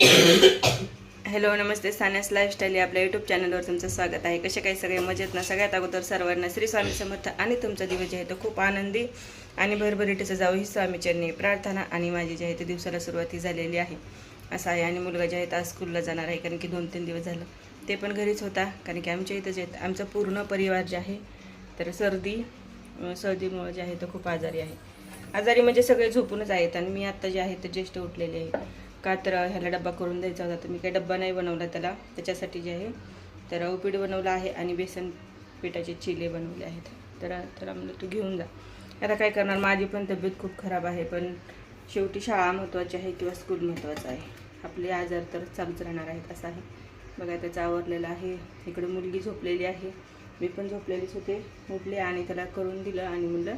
Hello नमस्ते. सान्यास lifestyle या आपल्या YouTube चॅनलवर तुमचं स्वागत आहे. कसे काही सगळे? मजेत ना? सगळ्यात अगोदर सर्वांना श्री स्वामी समर्थ आणि तुमचा दिवस जे आहे तो खूप आनंदी आणि भरभरीटीचं जाऊ ही स्वामीचरणी प्रार्थना आणि माझी जी आहे ते दिवसाला सुरुवाती झालेली आहे. असं आहे. आणि मुलगा जे आहे आज स्कूलला जाणार आहे. कारण की दोन तीन दिवस झालं. ते पण घरीच होता. कारण की आमच्या इथं जे आहे आमचा पूर्ण परिवार जे आहे तर सर्दी सर्दीमुळं सर्दीमुळे जे आहे तो खूप आजारी आहे. आजारी म्हणजे सगळे झोपूनच आहेत. आणि मी आत्ता जे आहे ते ज्येष्ठ उठलेले आहे. कात्र ह्याला डब्बा करून द्यायचा होता. तर मी काही डब्बा नाही बनवला त्याला. त्याच्यासाठी जे आहे तर उपीट बनवलं आहे आणि बेसन पिठाचे चिले बनवले आहेत. तर त्याला म्हणलं तू घेऊन जा. आता काय करणार? माझी पण तब्येत खूप खराब आहे पण शेवटी शाळा महत्त्वाची आहे किंवा स्कूल महत्त्वाचं आहे. आपले आजार तर चालूच राहणार आहेत असं आहे. बघा त्याचं आवरलेलं आहे. इकडे मुलगी झोपलेली आहे. मी पण झोपलेलीच होते. उठले आणि त्याला करून दिलं आणि म्हणलं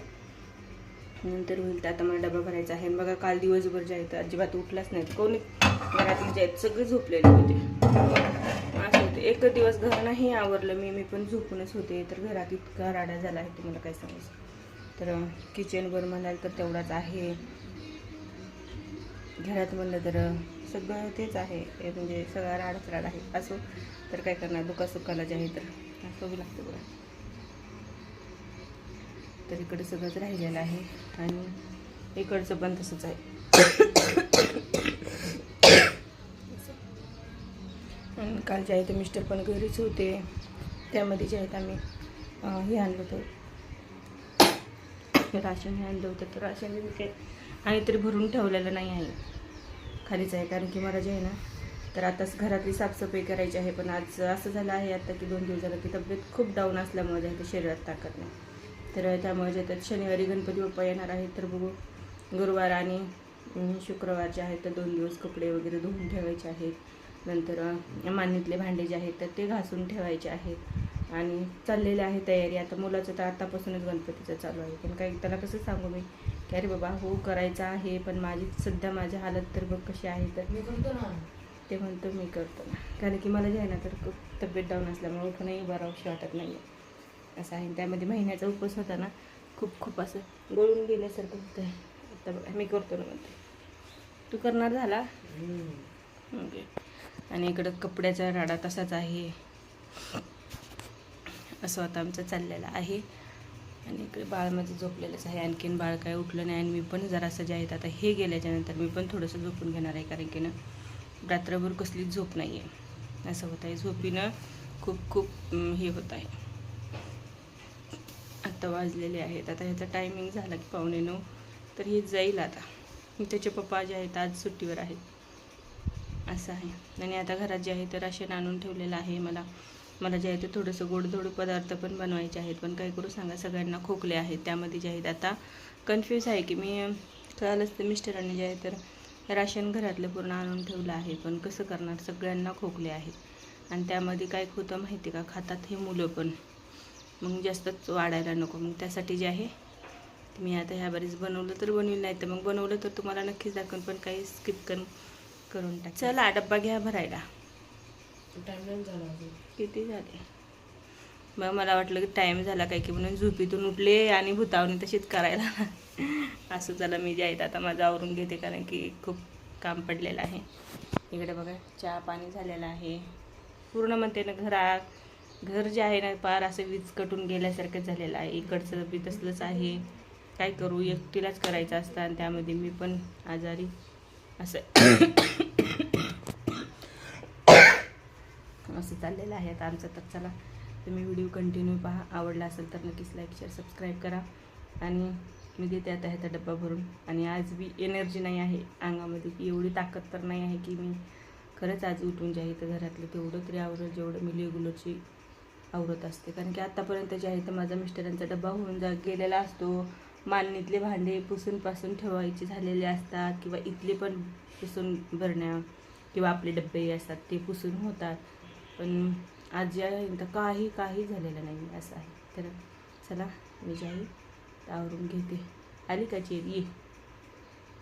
नंतर होईल. तर आता मला डबा भरायचा आहे. बघा काल दिवसभर जे आहे तर अजिबात उठलाच नाही. कोणी घरातील जे आहेत सगळे झोपलेले होते. असं होते. एक दिवस घर नाही आवरलं मी. मी पण झोपूनच होते. तर घरात इतका राडा झाला आहे. तुम्हाला काय सांगायचं? तर किचनवर म्हणाल तर तेवढाच आहे. घरात म्हणलं तर सगळं तेच आहे. म्हणजे सगळा राडाच राड आहे. असो. तर काय करणार? दुखासुखाला जे आहे तर असं लागतं बघा तर इकडे सगळंच राहिलेलं आहे. आणि इकडचं पण तसंच आहे. काल जे आहे ते मिस्टर पण घरीच होते. त्यामध्ये जे आहेत आम्ही हे आणलं होतं. राशन हे आणलं होतं. तर राशन आणि तरी भरून ठेवलेलं नाही आहे. खालीच आहे. कारण की मला जे आहे ना तर आताच घरातली साफसफाई करायची आहे. पण आज असं झालं आहे आता की दोन दिवस झालं की तब्येत खूप डाऊन असल्यामुळे जे आहे ते शरीरात ताकद नाही. तर त्यामुळे जे त्यात शनिवारी गणपती बाप्पा येणार आहेत तर बघू. गुरुवार आणि अं, शुक्रवार जे आहेत तर दोन दिवस कपडे वगैरे धुवून ठेवायचे आहेत. नंतर अं, मांडणीतले भांडे जे आहेत तर ते घासून ठेवायचे आहेत. आणि चाललेली आहे तयारी. आता मुलाचं तर आतापासूनच गणपतीचं चालू आहे. पण काही त्याला कसं सांगू मी? की अरे बाबा हो करायचं आहे पण माझी सध्या माझी हालत तर बघ कशी आहे तर. मी करतो ना. ते म्हणतो मी करतो ना. कारण की मला जे आहे ना तर खूप तब्येत डाऊन असल्यामुळे उठूनही बरावशी वाटत नाही आहे असं आहे. त्यामध्ये महिन्याचा उपवास होता ना खूप खूप असं गळून गेल्यासारखं होतं आहे आता बघा मी करतो ना म्हणते. तू करणार झाला? ओके. आणि इकडं कपड्याचा राडा तसाच आहे. असं आता आमचं चाललेलं आहे. आणि इकडे बाळ माझं झोपलेलंच आहे. आणखीन बाळ काय उठलं नाही आणि मी पण जरासं जे आहेत आता हे गेल्याच्यानंतर मी पण थोडंसं झोपून घेणार आहे. कारण की ना रात्रभर कसलीच झोप नाही आहे असं होत आहे झोपीनं खूप खूप हे होत आहे. आत्ता वाजलेले आहेत. आता ह्याचा टायमिंग झाला की पावणे नऊ. तर हे जाईल आता. त्याचे पप्पा जे आहेत आज सुट्टीवर आहेत. असं आहे. आणि आता घरात जे आहे ते राशन आणून ठेवलेलं आहे मला. मला जे आहे ते थोडंसं गोडधोड पदार्थ पण बनवायचे आहेत. पण काय करू सांगा सगळ्यांना खोकले आहेत. त्यामध्ये जे आहेत आता कन्फ्यूज आहे की मी कळालंच तर मिस्टरांनी जे आहे तर राशन घरातलं पूर्ण आणून ठेवलं आहे. पण कसं करणार? सगळ्यांना खोकले आहेत. आणि त्यामध्ये काय होतं माहिती का? खातात हे मुलं पण. मग जास्तच वाढायला नको. मग त्यासाठी जे आहे मी आता ह्या बरीच बनवलं तर बनवेल नाही तर मग बनवलं तर तुम्हाला नक्कीच दाखवून पण काही स्किप करून करून टाक चला डब्बा घ्या भरायला. किती झाले? मग मला वाटलं की टाईम झाला काय की म्हणून झोपीतून उठले आणि भूतावणी तशीच करायला. असं झालं मी जे आहेत आता माझं आवरून घेते कारण की खूप काम पडलेलं आहे. इकडे बघा चहा पाणी झालेलं आहे. पूर्ण म्हणते ना घरा घर जे आहे ना पार असं वीज कटून गेल्यासारखं झालेलं आहे. इकडचं बी तसलंच आहे. काय करू? एकटीलाच करायचं असतं आणि त्यामध्ये मी पण आजारी. असं असं चाललेलं आहे आता आमचं. तर चला तुम्ही व्हिडिओ कंटिन्यू पहा. आवडला असेल तर नक्कीच लाईक शेअर सबस्क्राईब करा. आणि मी देते आता ह्याचा डब्बा भरून. आणि आज बी एनर्जी नाही आहे अंगामध्ये. की एवढी ताकद तर नाही आहे की मी खरंच आज उठून जाईल तर घरातलं तेवढं तरी आवडेल जेवढं मी रेग्युलरची आवरत असते. कारण की आत्तापर्यंत जे आहे तर माझा मिस्टरांचा डब्बा होऊन जा गेलेला असतो. मांडणीतले भांडे पुसून पासून ठेवायचे झालेले असतात किंवा इथले पण पुसून भरण्या किंवा आपले डब्बे असतात ते पुसून होतात. पण आज जे आहे तर काही काही झालेलं नाही असं आहे. तर चला मी जे आहे आवरून घेते. आली का चेरी ये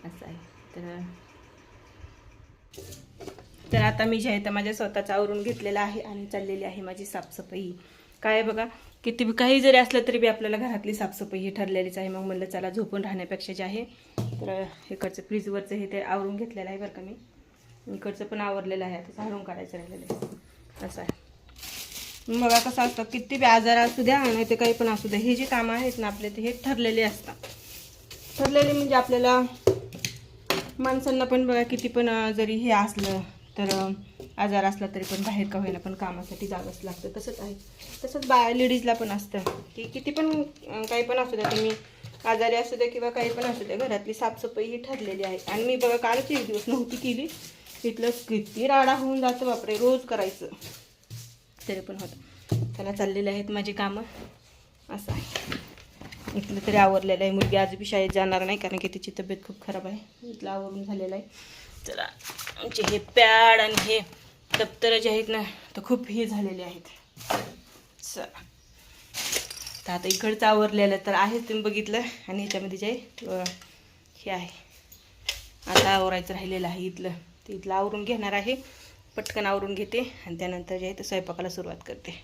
असं आहे. तर तर आता मी जे आहे तर माझ्या स्वतःचं आवरून घेतलेलं आहे आणि चाललेली आहे माझी साफसफाई. काय बघा किती बी- काही जरी असलं तरी बी आपल्याला घरातली साफसफाई ही ठरलेलीच आहे. मग म्हणलं चला झोपून राहण्यापेक्षा जे आहे तर इकडचं फ्रीजवरचं हे ते आवरून घेतलेलं आहे बरं का मी. इकडचं पण आवरलेलं आहे आता झाडून काढायचं राहिलेलं आहे. असं आहे. बघा कसं असतं किती बी आजार असू द्या नाही ते काही पण असू द्या हे जे कामं आहेत ना आपले ते हे ठरलेले असतात. ठरलेले म्हणजे आपल्याला माणसांना पण बघा किती पण जरी हे असलं तर आजार असला तरी पण बाहेर का होईना पण कामासाठी जावंच लागतं. तसंच आहे. तसंच बा लेडीजला पण असतं. की किती पण काही पण असू द्या तुम्ही आजारी असू द्या किंवा काही पण असू द्या घरातली साफसफाई ही ठरलेली आहे. आणि मी बघा कालच एक दिवस नव्हती केली. तिथलं किती राडा होऊन जातं बापरे रोज करायचं. तरी पण होतं. त्याला चाललेले आहेत माझी कामं. असं आहे. इथलं तरी आवरलेलं आहे. मुलगी आज बी शाळेत जाणार नाही कारण की तिची तब्येत खूप खराब आहे. इथलं आवरून झालेलं आहे. चला आमचे हे पॅड आणि हे दप्तर जे आहेत ना तर खूप हे झालेले आहेत. चला. तर आता इकडचं आवरलेलं तर आहे तुम्ही बघितलं. आणि ह्याच्यामध्ये जे हे आहे. आता आवरायचं राहिलेलं आहे इथलं. ते इथलं आवरून घेणार आहे. पटकन आवरून घेते. आणि त्यानंतर जे आहे ते स्वयंपाकाला सुरुवात करते.